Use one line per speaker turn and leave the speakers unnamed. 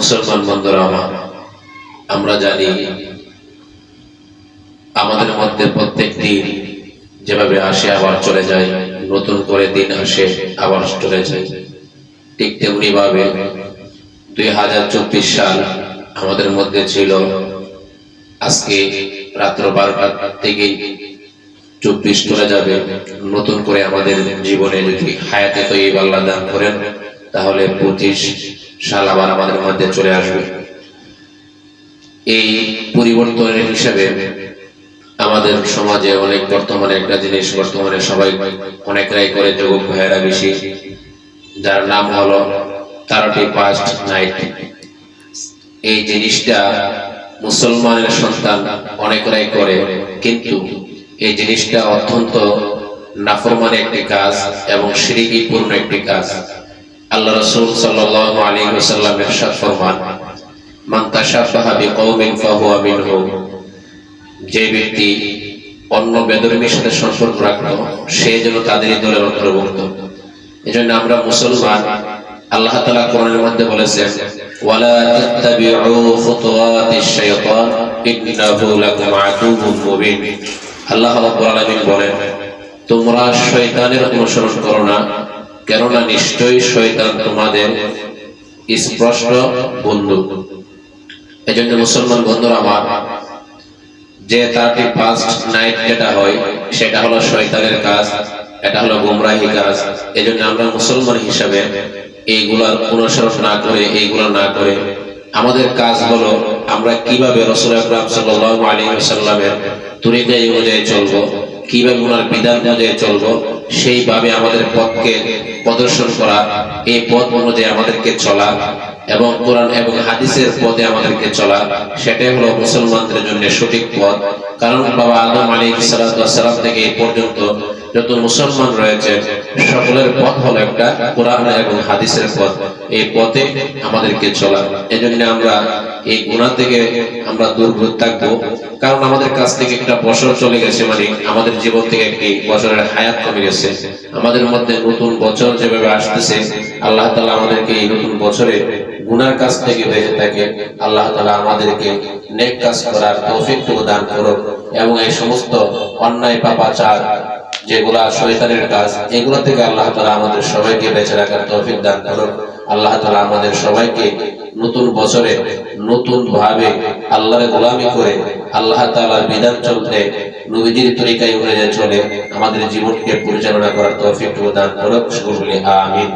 মুসলমান বন্ধুরা আমার, আমরা জানি আমাদের মধ্যে প্রত্যেক দিন যেভাবে আসে আবার চলে যায়, নতুন করে দিন আসে আবার চলে যায়। ঠিক তেমনি ভাবে দুই হাজার চব্বিশ সাল আমাদের মধ্যে ছিল। আজকে রাত্র বারোটার থেকে চব্বিশ চলে যাবে। নতুন করে আমাদের জীবনে যদি হায়াতে তো এই বাংলা দান করেন, তাহলে পঁচিশ সাল আমাদের মধ্যে চলে আসবে। এই পরিবর্তনের হিসাবে আমাদের সমাজে অনেক বর্তমানে একটা জিনিস, বর্তমানে সবাই অনেকরাই করে যুবক ভাইয়েরা বেশি। যার নাম হলো তারটি পাস্ট নাইট এই জিনিসটা মুসলমানের সন্তান অনেকরাই করে, কিন্তু এই জিনিসটা অত্যন্ত নাফরমানের একটি কাজ এবং সিরিকিপূর্ণ একটি কাজ। আল্লাহ রসুল ওয়াসাল্লাম ইরশাদ ফরমান, মান বিকওমিন ফাহুয়া যে ব্যক্তি অন্য বেদরমির সাথে সম্পর্ক রাখল সে যেন তাদেরই দলের অন্তর্ভুক্ত। এজন্য আমরা মুসলমান, আল্লাহ তাআলা কোরআনের মধ্যে বলেছেন, ওয়ালা তাত্তাবিউ খুতুওয়াতিশ শাইতান, ইন্নাহু লাকুম আল্লাহ রাব্বুল আলামিন বলেন, তোমরা শয়তানের অনুসরণ করো না কেননা নিশ্চয়ই শয়তান তোমাদের স্পষ্ট বন্ধু এজন্য মুসলমান বন্ধুরা আমার, যে থার্টি ফার্স্ট নাইট যেটা হয়, সেটা হলো শয়তানের কাজ, এটা হলো গুমরাহি কাজ। এজন্য আমরা মুসলমান হিসাবে এইগুলার অনুসরণ না করে, এইগুলো না করে আমাদের কাজ হলো আমরা কীভাবে রসুল আকরাম সাল্লাল্লাহু আলাইহি ওয়াসাল্লামের তরিকায় অনুযায়ী চলবো কীভাবে ওনার বিধান অনুযায়ী চলবো, সেইভাবে আমাদের পথকে প্রদর্শন করা, এই পথ অনুযায়ী আমাদেরকে চলা এবং কোরআন এবং হাদিসের পথে আমাদেরকে চলা, সেটাই হলো মুসলমানদের জন্য সঠিক পথ। কারণ বাবা আদম আলী সালাম থেকে এই পর্যন্ত যত মুসলমান রয়েছে, সকলের পথ হলো একটা কোরআন এবং হাদিসের পথ। এই পথে আমাদেরকে চলা। এজন্য আমরা এই গুণা থেকে আমরা দূর থাকব। কারণ আমাদের কাছ থেকে একটা বছর চলে গেছে মানে আমাদের জীবন থেকে একটি বছরের হায়াত কমে গেছে। আমাদের মধ্যে নতুন বছর যেভাবে আসতেছে, আল্লাহ তালা আমাদেরকে এই নতুন বছরে গুনার কাছ থেকে বেঁচে থাকে। আল্লাহ তালা আমাদেরকে নেক কাজ করার তৌফিক দান করুক। এবং এই সমস্ত অন্যায়, পাপাচার যেগুলা শয়তানের কাজ, এগুলো থেকে আল্লাহ তালা আমাদের সবাইকে বেঁচে রাখার তৌফিক দান করুন আল্লাহ তালা আমাদের সবাইকে নতুন বছরে নতুন ভাবে আল্লাহর গোলামি করে আল্লাহ তালার বিধান চলতে নবীজির তরিকায় অনুযায়ী চলে আমাদের জীবনকে পরিচালনা করার তৌফিক দান করুক সকলে আমিন।